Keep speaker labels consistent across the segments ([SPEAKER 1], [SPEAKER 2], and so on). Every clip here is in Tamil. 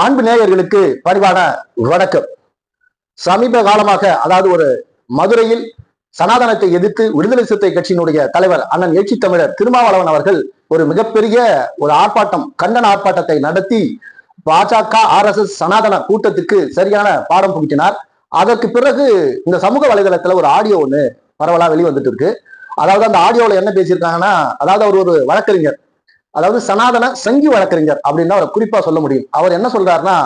[SPEAKER 1] அன்பு நேயர்களுக்கு பரிவான வணக்கம். சமீப காலமாக அதாவது ஒரு மதுரையில் சனாதனத்தை எதிர்த்து விடுதலை சிறுத்தை கட்சியினுடைய தலைவர் அண்ணன் எழுச்சி தமிழர் திருமாவளவன் அவர்கள் ஒரு மிகப்பெரிய ஒரு ஆர்ப்பாட்டம் கண்டன ஆர்ப்பாட்டத்தை நடத்தி பாஜக ஆர் எஸ் எஸ் சனாதன கூட்டத்துக்கு சரியான பாடம் புகுத்தினார் அதற்கு பிறகு இந்த சமூக வலைதளத்துல ஒரு ஆடியோ ஒண்ணு பரவலா வெளிவந்துட்டு இருக்கு. அதாவது அந்த ஆடியோவில் என்ன பேசியிருக்காங்கன்னா அதாவது அவர் ஒரு வழக்கறிஞர். அதாவது சனாதன சங்கி வழக்கறிஞர் அப்படின்னு அவரை குறிப்பா சொல்ல முடியும். அவர் என்ன சொல்றாருன்னா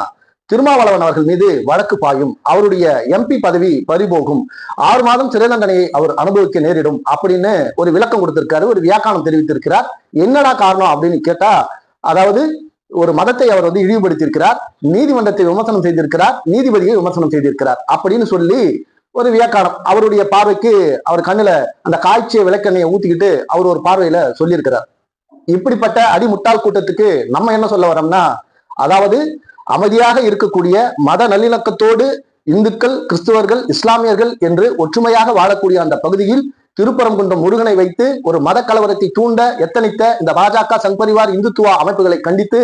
[SPEAKER 1] திருமாவளவன் அவர்கள் மீது வழக்கு பாயும். அவருடைய எம்பி பதவி பறிபோகும். ஆறு மாதம் சிறை தண்டனையை அவர் அனுபவிக்க நேரிடும் அப்படின்னு ஒரு விளக்கம் கொடுத்திருக்காரு ஒரு வியாக்கானம் தெரிவித்திருக்கிறார். என்னடா காரணம் அப்படின்னு கேட்டா அதாவது ஒரு மதத்தை அவர் வந்து இழிவுபடுத்தியிருக்கிறார் நீதிமன்றத்தை விமர்சனம் செய்திருக்கிறார் நீதிபதியை விமர்சனம் செய்திருக்கிறார் அப்படின்னு சொல்லி ஒரு வியாக்கானம் அவருடைய பார்வைக்கு அவர் கண்ணுல அந்த காய்ச்சிய விளக்கெண்ணையை ஊத்திக்கிட்டு அவர் ஒரு பார்வையில சொல்லியிருக்கிறார். இப்படிப்பட்ட அடிமுட்டாள் கூட்டத்துக்கு நம்ம என்ன சொல்ல வரோம்னா அதாவது அமைதியாக இருக்கக்கூடிய மத நல்லிணக்கத்தோடு இந்துக்கள் கிறிஸ்துவர்கள் இஸ்லாமியர்கள் என்று ஒற்றுமையாக வாழக்கூடிய அந்த பகுதியில் திருப்பரங்குன்றம் முருகனை வைத்து ஒரு மத கலவரத்தை தூண்ட எத்தனித்த இந்த பாஜக சங்பரிவார் இந்துத்துவ அமைப்புகளை கண்டித்து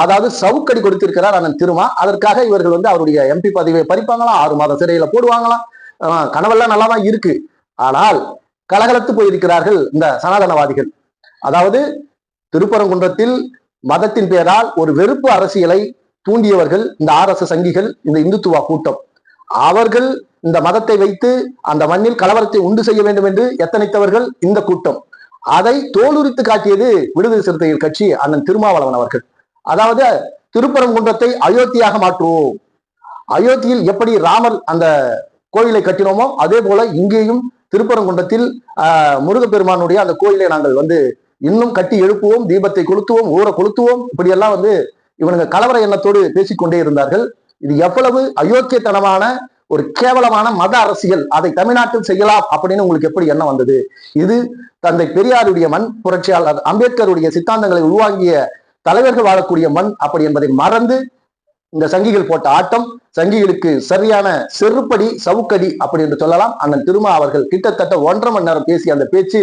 [SPEAKER 1] அதாவது சவுக்கடி கொடுத்திருக்கிறார் அண்ணன் திருமா. அதற்காக இவர்கள் வந்து அவருடைய எம்பி பதவியை பறிப்பாங்களாம் ஆறு மாத சிறையில போடுவாங்களாம். கனவெல்லாம் நல்லா தான் இருக்கு. ஆனால் கலகலத்து போயிருக்கிறார்கள் இந்த சனாதனவாதிகள். அதாவது திருப்பரங்குன்றத்தில் மதத்தின் பெயரால் ஒரு வெறுப்பு அரசியலை தூண்டியவர்கள் இந்த ஆர் எஸ் சங்கிகள் இந்த இந்துத்துவ கூட்டம். அவர்கள் இந்த மதத்தை வைத்து அந்த மண்ணில் கலவரத்தை உண்டு செய்ய வேண்டும் என்று எத்தனைத்தவர்கள் இந்த கூட்டம். அதை தோலுரித்து காட்டியது விடுதலை சிறுத்தைகள் கட்சி அண்ணன் திருமாவளவன் அவர்கள். அதாவது திருப்பரங்குன்றத்தை அயோத்தியாக மாற்றுவோம். அயோத்தியில் எப்படி ராமர் அந்த கோயிலை கட்டினோமோ அதே போல இங்கேயும் திருப்பரங்குன்றத்தில் ஆஹ் முருகப்பெருமானுடைய அந்த கோயிலை நாங்கள் வந்து இன்னும் கட்டி எழுப்புவோம் தீபத்தை கொளுத்துவோம் ஊரை கொளுத்துவோம். இப்படியெல்லாம் வந்து இவனுங்க கலவர எண்ணத்தோடு பேசிக்கொண்டே இருந்தார்கள். இது எவ்வளவு அயோக்கியத்தனமான ஒரு கேவலமான மத அரசியல். அதை தமிழ்நாட்டில் செய்யலாம் அப்படின்னு உங்களுக்கு எப்படி எண்ணம் வந்தது? இது தந்தை பெரியாருடைய மண் புரட்சியாளர் அம்பேத்கருடைய சித்தாந்தங்களை உருவாங்கிய தலைவர்கள் வாழக்கூடிய மண் அப்படி என்பதை மறந்து இந்த சங்கிகள் போட்ட ஆட்டம் சங்கிகளுக்கு சரியான செருப்படி சவுக்கடி அப்படி என்று சொல்லலாம். அண்ணன் திருமா அவர்கள் கிட்டத்தட்ட ஒன்றரை மணி நேரம் பேசிய அந்த பேச்சு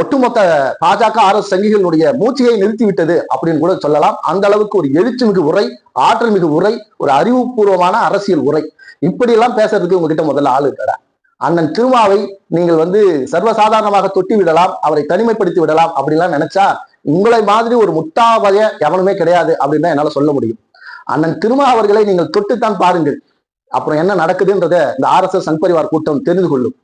[SPEAKER 1] ஒட்டுமொத்த பாஜக அரசு சங்கிகளுடைய மூச்சையை நிறுத்திவிட்டது அப்படின்னு கூட சொல்லலாம். அந்த அளவுக்கு ஒரு எழுச்சி மிகு உரை ஆற்றல் மிகு உரை ஒரு அறிவுபூர்வமான அரசியல் உரை. இப்படி எல்லாம் பேசுறதுக்கு உங்ககிட்ட முதல்ல ஆளு இருக்கடா அண்ணன் திருமாவை நீங்கள் வந்து சர்வசாதாரணமாக தொட்டி விடலாம் அவரை தனிமைப்படுத்தி விடலாம் அப்படின்லாம் நினைச்சா உங்களை மாதிரி ஒரு முட்டாவய எவனுமே கிடையாது அப்படின்னு தான் என்னால சொல்ல முடியும். அண்ணன் திருமா அவர்களை நீங்கள் தொட்டுத்தான் பாருங்கள். அப்புறம் என்ன நடக்குதுன்றத இந்த ஆர் எஸ் எஸ் சங்பரிவார் கூட்டம் தெரிந்து கொள்ளும்.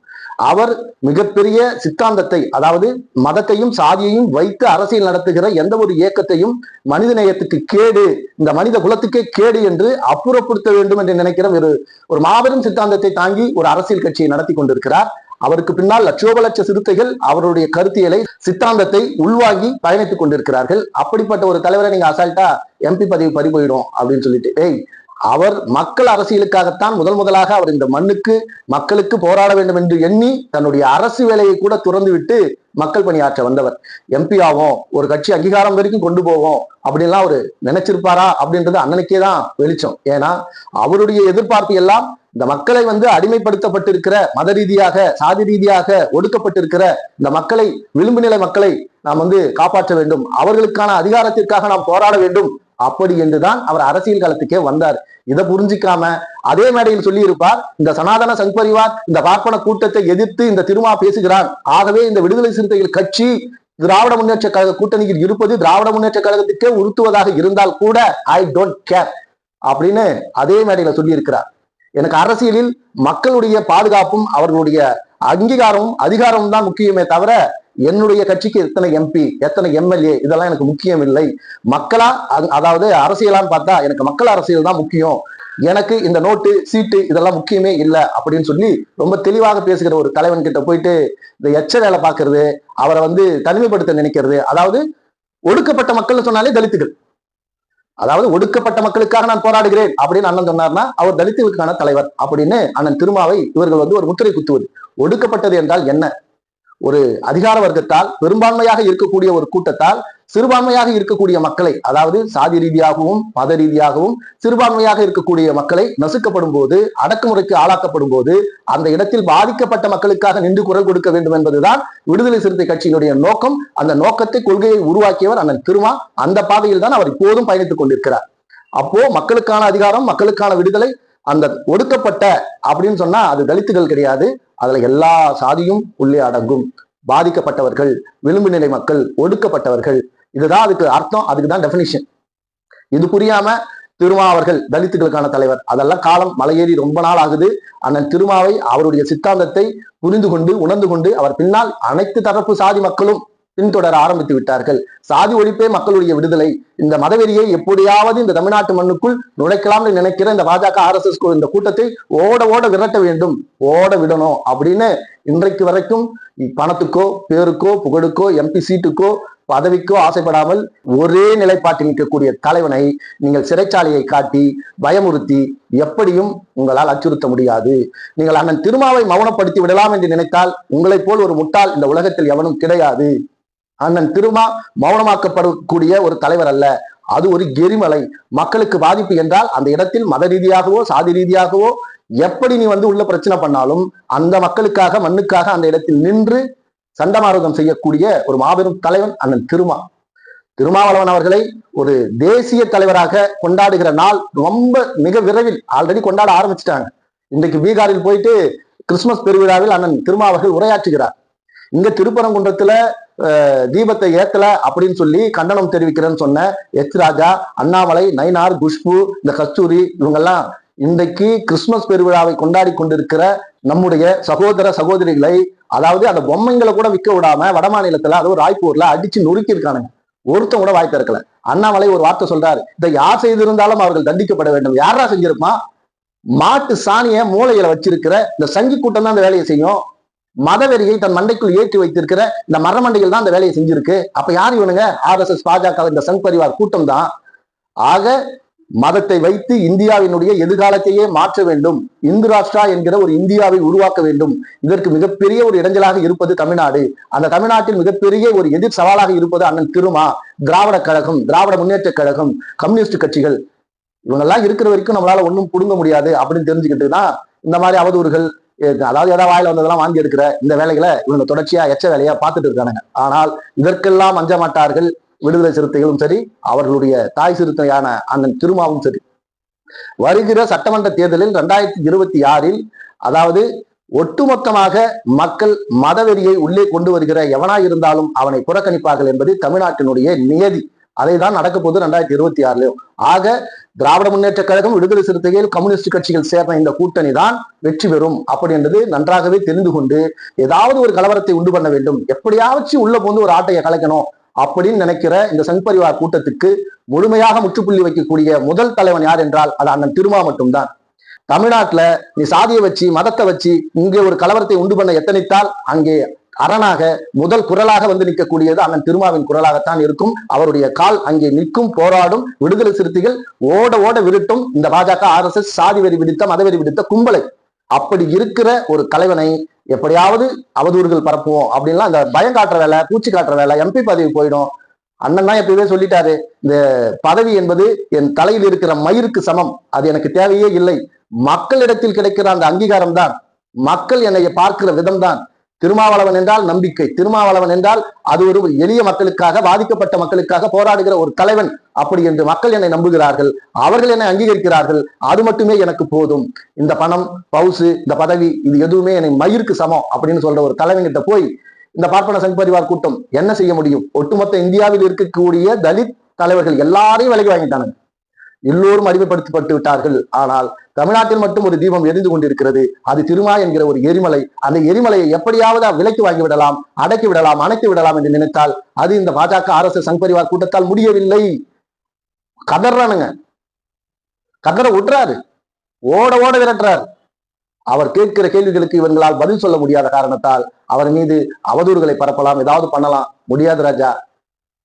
[SPEAKER 1] அவர் மிகப்பெரிய சித்தாந்தத்தை அதாவது மதத்தையும் சாதியையும் வைத்து அரசியல் நடத்துகிற எந்த ஒரு இயக்கத்தையும் மனித நேயத்துக்கு கேடு இந்த மனித குலத்துக்கே கேடு என்று அப்புறப்படுத்த வேண்டும் என்று நினைக்கிற ஒரு ஒரு மாபெரும் சித்தாந்தத்தை தாங்கி ஒரு அரசியல் கட்சியை நடத்தி கொண்டிருக்கிறார். அவருக்கு பின்னால் லட்சோபலட்ச சிறுத்தைகள் அவருடைய கருத்தியலை சித்தாந்தத்தை உள்வாங்கி பயணித்துக் கொண்டிருக்கிறார்கள். அப்படிப்பட்ட ஒரு தலைவரை நீங்க அசால்ட்டா எம்பி பதவி பறி போயிடும் அப்படின்னு சொல்லிட்டு. ஏய் அவர் மக்கள் அரசியலுக்காகத்தான் முதல் முதலாக அவர் இந்த மண்ணுக்கு மக்களுக்கு போராட வேண்டும் என்று எண்ணி தன்னுடைய அரசு வேலையை கூட துறந்து விட்டு மக்கள் பணியாற்ற வந்தவர். எம்பி ஆகும் ஒரு கட்சி அங்கீகாரம் வரைக்கும் கொண்டு போவோம் அப்படின்லாம் அவர் நினைச்சிருப்பாரா அப்படின்றது அண்ணனுக்கே தான் வெளிச்சம். ஏன்னா அவருடைய எதிர்பார்ப்பு எல்லாம் இந்த மக்களை வந்து அடிமைப்படுத்தப்பட்டிருக்கிற மத ரீதியாக சாதி ரீதியாக ஒடுக்கப்பட்டிருக்கிற இந்த மக்களை விளிம்பு நிலை மக்களை நாம் வந்து காப்பாற்ற வேண்டும். அவர்களுக்கான அதிகாரத்திற்காக நாம் போராட வேண்டும். அப்படி என்றுதான் அவர் அரசியல் காலத்துக்கே வந்தார். இதை புரிஞ்சிக்காம அதே மேடையில் சொல்லி இருப்பார் இந்த சனாதன சங்பரிவார் இந்த பார்ப்பன கூட்டத்தை எதிர்த்து இந்த திருமா பேசுகிறார் ஆகவே இந்த விடுதலை சிறுத்தைகள் கட்சி திராவிட முன்னேற்ற கழக கூட்டணியில் இருப்பது திராவிட முன்னேற்ற கழகத்துக்கே உறுத்துவதாக இருந்தால் கூட ஐ டோன்ட் கேர் அப்படின்னு அதே மேடையில சொல்லி இருக்கிறார் எனக்கு அரசியலில் மக்களுடைய பாதுகாப்பும் அவர்களுடைய அங்கீகாரமும் அதிகாரமும் தான் முக்கியமே தவிர என்னுடைய கட்சிக்கு எத்தனை எம்பி எத்தனை எம்எல்ஏ இதெல்லாம் எனக்கு முக்கியம் இல்லை. மக்களா அது- அதாவது அரசியலான்னு பார்த்தா எனக்கு மக்கள் அரசியல் தான் முக்கியம். எனக்கு இந்த நோட்டு சீட்டு இதெல்லாம் முக்கியமே இல்லை அப்படின்னு சொல்லி ரொம்ப தெளிவாக பேசுகிற ஒரு தலைவன் கிட்ட போயிட்டு இந்த எச்ச வேலை பார்க்கறது அவரை வந்து தனிமைப்படுத்த நினைக்கிறது அதாவது ஒடுக்கப்பட்ட மக்கள்னு சொன்னாலே தலித்துகள். அதாவது ஒடுக்கப்பட்ட மக்களுக்காக நான் போராடுகிறேன் அப்படின்னு அண்ணன் சொன்னார்னா அவர் தலித்துகளுக்கான தலைவர் அப்படின்னு அண்ணன் திருமாவை இவர்கள் வந்து ஒரு முத்திரை குத்துவது. ஒடுக்கப்பட்டது என்றால் என்ன? ஒரு அதிகார வர்க்கத்தால் பெரும்பான்மையாக இருக்கக்கூடிய ஒரு கூட்டத்தால் சிறுபான்மையாக இருக்கக்கூடிய மக்களை அதாவது சாதி ரீதியாகவும் மத ரீதியாகவும் சிறுபான்மையாக இருக்கக்கூடிய மக்களை நசுக்கப்படும் போது அடக்குமுறைக்கு ஆளாக்கப்படும் போது அந்த இடத்தில் பாதிக்கப்பட்ட மக்களுக்காக நின்று குரல் கொடுக்க வேண்டும் என்பதுதான் விடுதலை சிறுத்தை கட்சியினுடைய நோக்கம். அந்த நோக்கத்தை கொள்கையை உருவாக்கியவர் அண்ணன் திருமா. அந்த பாதையில் தான் அவர் இப்போதும் பயணித்துக் கொண்டிருக்கிறார். அப்போ மக்களுக்கான அதிகாரம் மக்களுக்கான விடுதலை அந்த ஒடுக்கப்பட்ட அப்படின்னு சொன்னா அது தலித்துகள் கிடையாது. அதுல எல்லா சாதியும் உள்ளே அடங்கும். பாதிக்கப்பட்டவர்கள் விளிம்பு நிலை மக்கள் ஒடுக்கப்பட்டவர்கள் இதுதான் அதுக்கு அர்த்தம் அதுக்கு தான் டெபினிஷன் இது புரியாம திருமா அவர்கள் தலித்துகளுக்கான தலைவர். அதெல்லாம் காலம் மலையேறி ரொம்ப நாள் ஆகுது. அண்ணன் திருமாவை அவருடைய சித்தாந்தத்தை புரிந்து கொண்டு உணர்ந்து கொண்டு அவர் பின்னால் அனைத்து தரப்பு சாதி மக்களும் பின்தொடர ஆரம்பித்து விட்டார்கள். சாதி ஒழிப்பே மக்களுடைய விடுதலை. இந்த மதவெறியை எப்படியாவது இந்த தமிழ்நாட்டு மண்ணுக்குள் நுழைக்கலாம்னு நினைக்கிற இந்த பாஜக ஆர் எஸ் எஸ் இந்த கூட்டத்தை ஓட ஓட விரட்ட வேண்டும். ஓட விடணும் அப்படின்னு இன்றைக்கு வரைக்கும் பணத்துக்கோ பேருக்கோ புகழுக்கோ எம்பி சீட்டுக்கோ பதவிக்கோ ஆசைப்படாமல் ஒரே நிலைப்பாட்டில் நிற்கக்கூடிய தலைவனை நீங்கள் சிறைச்சாலையை காட்டி பயமுறுத்தி எப்படியும் உங்களால் அச்சுறுத்த முடியாது. நீங்கள் அண்ணன் திருமாவை மௌனப்படுத்தி விடலாம் என்று நினைத்தால் உங்களைப் போல் ஒரு முட்டாள் இந்த உலகத்தில் எவனும் கிடையாது. அண்ணன் திருமா மௌனமாக்கப்படக்கூடிய ஒரு தலைவர் அல்ல. அது ஒரு எரிமலை. மக்களுக்கு பாதிப்பு என்றால் அந்த இடத்தில் மத ரீதியாகவோ சாதி ரீதியாகவோ எப்படி நீ வந்து உள்ள பிரச்சனை பண்ணாலும் அந்த மக்களுக்காக மண்ணுக்காக அந்த இடத்தில் நின்று சண்டமாரதம் செய்யக்கூடிய ஒரு மாபெரும் தலைவன் அண்ணன் திருமா. திருமாவளவன் அவர்களை ஒரு தேசிய தலைவராக கொண்டாடுகிற நாள் ரொம்ப மிக விரைவில் ஆல்ரெடி கொண்டாட ஆரம்பிச்சிட்டாங்க. இன்றைக்கு பீகாரில் போயிட்டு கிறிஸ்துமஸ் பெருவிழாவில் அண்ணன் திருமா அவர்கள் உரையாற்றுகிறார். இங்க திருப்பரங்குன்றத்துல தீபத்தை ஏத்தல அப்படின்னு சொல்லி கண்டனம் தெரிவிக்கிறேன்னு சொன்ன எச் ராஜா அண்ணாமலை நைனார் குஷ்பு இந்த கஸ்தூரி இவங்கெல்லாம் இன்றைக்கு கிறிஸ்துமஸ் பெருவிழாவை கொண்டாடி கொண்டிருக்கிற நம்முடைய சகோதர சகோதரிகளை அதாவது அந்த பொம்மைங்களை கூட விற்க விடாம வட மாநிலத்துல அதுவும் ராய்ப்பூர்ல அடிச்சு நொறுக்கி இருக்கானுங்க ஒருத்தன் கூட வாய் திறக்கல அண்ணாமலை ஒரு வார்த்தை சொல்றாரு. இதை யார் செய்திருந்தாலும் அவர்கள் தண்டிக்கப்பட வேண்டும். யாரா செஞ்சிருப்பான்? மாட்டு சாணிய மூளையில வச்சிருக்கிற இந்த சங்கி கூட்டம் தான் அந்த வேலையை செய்யும். மதவெறியை தன் மண்டைக்குள் ஏற்றி வைத்திருக்கிற இந்த மரமண்டைகள் தான் அந்த வேலையை செஞ்சிருக்கு. அப்ப யார் இவனுங்க? ஆர் எஸ் எஸ் பாஜக இந்த சங் பரிவார் கூட்டம் தான். ஆக மதத்தை வைத்து இந்தியாவினுடைய எதிர்காலத்தையே மாற்ற வேண்டும். இந்து ராஷ்டிரா என்கிற ஒரு இந்தியாவை உருவாக்க வேண்டும். இதற்கு மிகப்பெரிய ஒரு இடைஞ்சலாக இருப்பது தமிழ்நாடு. அந்த தமிழ்நாட்டில் மிகப்பெரிய ஒரு எதிர் சவாலாக இருப்பது அண்ணன் திருமா திராவிட கழகம் திராவிட முன்னேற்ற கழகம் கம்யூனிஸ்ட் கட்சிகள். இவங்கெல்லாம் இருக்கிற வரைக்கும் நம்மளால ஒன்றும் புடுங்க முடியாது அப்படின்னு தெரிஞ்சுக்கிட்டு தான் இந்த மாதிரி அவதூறுகள் அதாவது ஏதாவது வாயில வந்ததெல்லாம் வாங்கி எடுக்கிற இந்த வேலைகளை இவங்க தொடர்ச்சியா எச்ச வேலையா பார்த்துட்டு இருக்காங்க ஆனால் இதற்கெல்லாம் அஞ்ச மாட்டார்கள். விடுதலை சிறுத்தைகளும் சரி அவர்களுடைய தாய் சிறுத்தையான அண்ணன் திருமாவும் சரி. வருகிற சட்டமன்ற தேர்தலில் இரண்டாயிரத்தி இருபத்தி ஆறில் அதாவது ஒட்டுமொத்தமாக மக்கள் மதவெறியை உள்ளே கொண்டு வருகிற எவனாய் இருந்தாலும் அவனை புறக்கணிப்பார்கள் என்பது தமிழ்நாட்டினுடைய நியதி. அதை தான் நடக்க போகுது ரெண்டாயிரத்தி இருபத்தி ஆறுலயும் ஆக திராவிட முன்னேற்ற கழகம் விடுதலை சிறுத்தைகள் கம்யூனிஸ்ட் கட்சிகள் சேர்ந்த இந்த கூட்டணி தான் வெற்றி பெறும். அப்படி என்பது நன்றாகவே தெரிந்து கொண்டு ஏதாவது ஒரு கலவரத்தை உண்டு பண்ண வேண்டும். எப்படியாச்சும் உள்ள போந்து ஒரு ஆட்டையை கலைக்கணும். அப்படின்னு நினைக்கிற இந்த சங் பரிவார் கூட்டத்துக்கு முழுமையாக முற்றுப்புள்ளி வைக்கக்கூடிய முதல் தலைவன் யார் என்றால் அது அண்ணன் திருமா மட்டும்தான். தமிழ்நாட்டுல நீ சாதியை வச்சு மதத்தை வச்சு இங்கே ஒரு கலவரத்தை உண்டு பண்ண எத்தனைத்தால் அங்கே அரணாக முதல் குரலாக வந்து நிற்கக்கூடியது அண்ணன் திருமாவின் குரலாகத்தான் இருக்கும். அவருடைய கால் அங்கே நிற்கும் போராடும் விடுதலை சிறுத்தைகள் ஓட ஓட விருட்டும் இந்த பாஜக ஆர் எஸ் எஸ் சாதி வெறி விடுத்த மதவெறி விடுத்த கும்பலை. அப்படி இருக்கிற ஒரு தலைவனை எப்படியாவது அவதூறுகள் பரப்புவோம். அப்படின்லாம் அந்த பயம் காட்டுற வேலை பூச்சி காட்டுற வேலை எம்பி பதவி போயிடும். அண்ணன் தான் எப்பயுமே சொல்லிட்டாரு இந்த பதவி என்பது என் தலையில் இருக்கிற மயிருக்கு சமம். அது எனக்கு தேவையே இல்லை. மக்களிடத்தில் கிடைக்கிற அந்த அங்கீகாரம் தான் மக்கள் என்னை பார்க்கிற விதம் தான் திருமாவளவன் என்றால் நம்பிக்கை. திருமாவளவன் என்றால் அது ஒரு எளிய மக்களுக்காக பாதிக்கப்பட்ட மக்களுக்காக போராடுகிற ஒரு தலைவன். அப்படி என்று மக்கள் என்னை நம்புகிறார்கள். அவர்கள் என்னை அங்கீகரிக்கிறார்கள். அது மட்டுமே எனக்கு போதும். இந்த பணம் பவுசு இந்த பதவி இது எதுவுமே என்னை மயிருக்கு சமம் அப்படின்னு சொல்ற ஒரு தலைவன்கிட்ட போய் இந்த பார்ப்பன சங் பரிவார் கூட்டம் என்ன செய்ய முடியும்? ஒட்டுமொத்த இந்தியாவில் இருக்கக்கூடிய தலித் தலைவர்கள் எல்லாரையும் விலகி வாங்கிட்டானுங்க. எல்லோரும் அடிமைப்படுத்தப்பட்டு விட்டார்கள். ஆனால் தமிழ்நாட்டில் மட்டும் ஒரு தீபம் எரிந்து கொண்டிருக்கிறது. அது திருமா என்கிற ஒரு எரிமலை. அந்த எரிமலையை எப்படியாவது விலைக்கு வாங்கி விடலாம் அடக்கி விடலாம் அணைத்து விடலாம் என்று நினைத்தால் அது இந்த பாஜக அரசு சங்கரிவார் கூட்டத்தால் முடியவில்லை. கதறானுங்க. கதற விட்டுறாரு. ஓட ஓட விரட்டுறாரு. அவர் கேட்கிற கேள்விகளுக்கு இவர்களால் பதில் சொல்ல முடியாத காரணத்தால் அவர் மீது அவதூறுகளை பரப்பலாம். ஏதாவது பண்ணலாம். முடியாது ராஜா.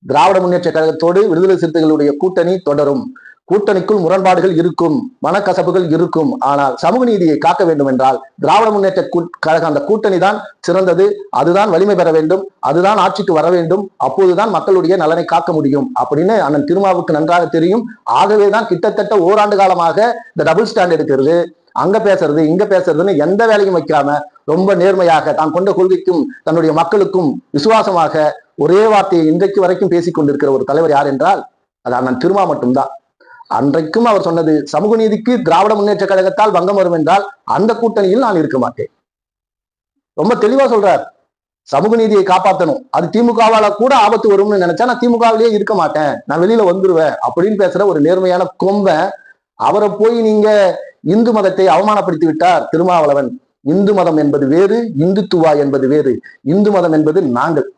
[SPEAKER 1] திராவிட முன்னேற்ற கழகத்தோடு விடுதலை சிறுத்தைகளுடைய கூட்டணி தொடரும். கூட்டணிக்குள் முரண்பாடுகள் இருக்கும் மனக்கசப்புகள் இருக்கும். ஆனால் சமூக நீதியை காக்க வேண்டும் என்றால் திராவிட முன்னேற்ற கழக அந்த கூட்டணி தான் சிறந்தது. அதுதான் வலிமை பெற வேண்டும். அதுதான் ஆட்சிக்கு வர வேண்டும். அப்போதுதான் மக்களுடைய நலனை காக்க முடியும். அப்படின்னு அண்ணன் திருமாவுக்கு நன்றாக தெரியும். ஆகவே தான் கிட்டத்தட்ட ஓராண்டு காலமாக இந்த டபுள் ஸ்டாண்ட் எடுக்கிறது. அங்க பேசுறது இங்க பேசுறதுன்னு எந்த வேலையும் வைக்காம ரொம்ப நேர்மையாக தான் கொண்ட கொள்கைக்கும் தன்னுடைய மக்களுக்கும் விசுவாசமாக ஒரே வார்த்தையை இன்றைக்கு வரைக்கும் பேசிக் கொண்டிருக்கிற ஒரு தலைவர் யார் என்றால் அது அண்ணன் திருமா மட்டும்தான். அன்றைக்கும் அவர் சொன்னது சமூக நீதிக்கு திராவிட முன்னேற்ற கழகத்தால் பங்கம் வரும் என்றால் அந்த கூட்டணியில் நான் இருக்க மாட்டேன். ரொம்ப தெளிவா சொல்றார். சமூக நீதியை காப்பாற்றணும் அது திமுகவால கூட ஆபத்து வரும்னு நினைச்சா நான் திமுகவிலேயே இருக்க மாட்டேன். நான் வெளியில வந்துருவேன் அப்படின்னு பேசுற ஒரு நேர்மையான கொம்பன் அவரை போய் நீங்க இந்து மதத்தை அவமானப்படுத்தி விட்டார் திருமாவளவன். இந்து மதம் என்பது வேறு இந்துத்துவா என்பது வேறு. இந்து மதம் என்பது நாங்கள்.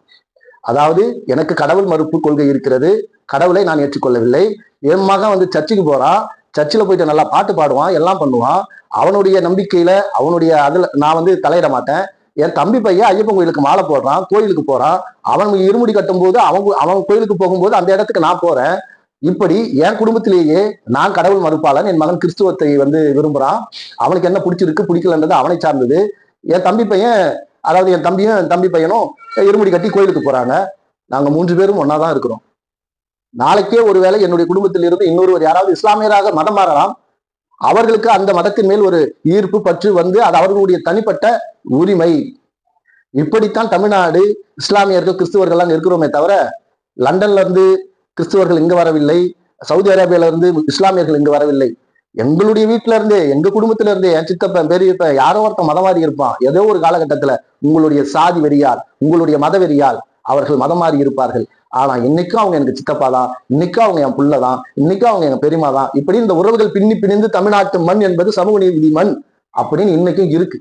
[SPEAKER 1] அதாவது எனக்கு கடவுள் மறுப்பு கொள்கை இருக்கிறது. கடவுளை நான் ஏற்றுக்கொள்ளவில்லை. என் மகன் வந்து சர்ச்சுக்கு போறான் சர்ச்சில் போயிட்டு நல்லா பாட்டு பாடுவான் எல்லாம் பண்ணுவான். அவனுடைய நம்பிக்கையில அவனுடைய அதுல நான் வந்து தலையிட மாட்டேன். என் தம்பி பையன் ஐயப்பன் கோயிலுக்கு மாலை போடுறான் கோயிலுக்கு போறான் அவன் இருமுடி கட்டும் போது அவன் அவன் கோயிலுக்கு போகும்போது அந்த இடத்துக்கு நான் போறேன். இப்படி என் குடும்பத்திலேயே நான் கடவுள் மறுப்பாளன் என் மகன் கிறிஸ்துவத்தை வந்து விரும்புறான். அவனுக்கு என்ன பிடிச்சிருக்கு பிடிக்கலன்றது அவனை சார்ந்தது. என் தம்பி பையன் அதாவது என் தம்பியும் என் தம்பி பையனும் இருமுடி கட்டி கோயிலுக்கு போறாங்க. நாங்க மூன்று பேரும் ஒன்னா தான் இருக்கிறோம். நாளைக்கே ஒருவேளை என்னுடைய குடும்பத்தில் இருந்து இன்னொருவர் யாராவது இஸ்லாமியராக மதம் மாறலாம். அவர்களுக்கு அந்த மதத்தின் மேல் ஒரு ஈர்ப்பு பற்று வந்து அது அவர்களுடைய தனிப்பட்ட உரிமை. இப்படித்தான் தமிழ்நாடு இஸ்லாமியர்கள் கிறிஸ்துவர்கள்லாம் இருக்கிறோமே தவிர லண்டன்ல இருந்து கிறிஸ்துவர்கள் இங்கு வரவில்லை சவுதி அரேபியால இருந்து இஸ்லாமியர்கள் இங்கு வரவில்லை. எங்களுடைய வீட்டுல இருந்தே எங்க குடும்பத்துல இருந்தே என் சித்தப்பன் பெரியப்ப யாரோ ஒருத்தன் மதம் மாறி இருப்பான். ஏதோ ஒரு காலகட்டத்துல உங்களுடைய சாதி வெறியால் உங்களுடைய மத வெறியால் அவர்கள் மதம் மாறி இருப்பார்கள். ஆனா இன்னைக்கும் அவங்க எனக்கு சித்தப்பா தான் இன்னைக்கும் அவங்க என் புள்ள தான் இன்னைக்கும் அவங்க எங்க பெரியமா தான். இப்படி இந்த உறவுகள் பின்னி பிணிந்து தமிழ்நாட்டு மண் என்பது சமூக நீதி மண் அப்படின்னு இன்னைக்கும் இருக்கு.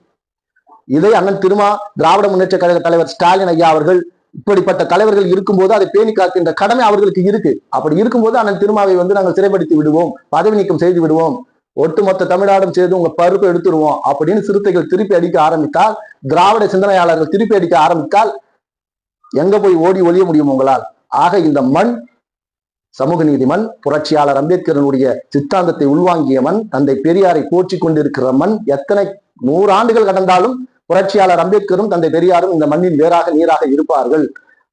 [SPEAKER 1] இதை அண்ணன் திருமா திராவிட முன்னேற்ற கழக தலைவர் ஸ்டாலின் ஐயா அவர்கள் இப்படிப்பட்ட தலைவர்கள் இருக்கும்போது அதை பேணி காக்கின்ற கடமை அவர்களுக்கு இருக்கு. அப்படி இருக்கும்போது அண்ணன் திருமாவை வந்து நாங்கள் சிறைப்படுத்தி விடுவோம். பதவி நீக்கம் செய்து விடுவோம். ஒட்டுமொத்த தமிழ்நாடும் சேர்ந்து உங்க பருப்பை எடுத்துருவோம். அப்படின்னு சிறுத்தைகள் திருப்பி அடிக்க ஆரம்பித்தால் திராவிட சிந்தனையாளர்கள் திருப்பி அடிக்க ஆரம்பித்தால் எங்க போய் ஓடி ஒழிய முடியும் உங்களால்? ஆக இந்த மண் சமூக நீதி மண் புரட்சியாளர் அம்பேத்கரனுடைய சித்தாந்தத்தை உள்வாங்கிய மண் தந்தை பெரியாரை போற்றி கொண்டிருக்கிற மண் எத்தனை நூறு ஆண்டுகள் கடந்தாலும் புரட்சியாளர் அம்பேத்கரும் தந்தை பெரியாரும் இந்த மண்ணின் வேறாக நீராக இருப்பார்கள்.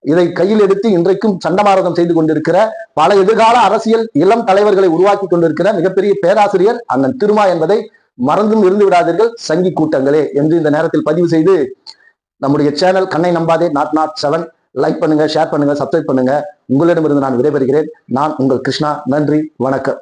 [SPEAKER 1] இதை கையில் எடுத்து இன்றைக்கும் சண்டமாரதம் செய்து கொண்டிருக்கிற பல எதிர்கால அரசியல் இளம் தலைவர்களை உருவாக்கி கொண்டிருக்கிற மிகப்பெரிய பேராசிரியர் அண்ணன் திருமா என்பதை மறந்தும் இருந்து விடாதீர்கள். சங்கி கூட்டங்களே என்று இந்த நேரத்தில் பதிவு செய்து நம்முடைய சேனல் கண்ணை நம்பாதே நாட் நாட் செவன். லைக் பண்ணுங்க ஷேர் பண்ணுங்க சப்ஸ்கிரைப் பண்ணுங்க. உங்களிடமிருந்து நான் விடைபெறுகிறேன். நான் உங்கள் கிருஷ்ணா. நன்றி வணக்கம்.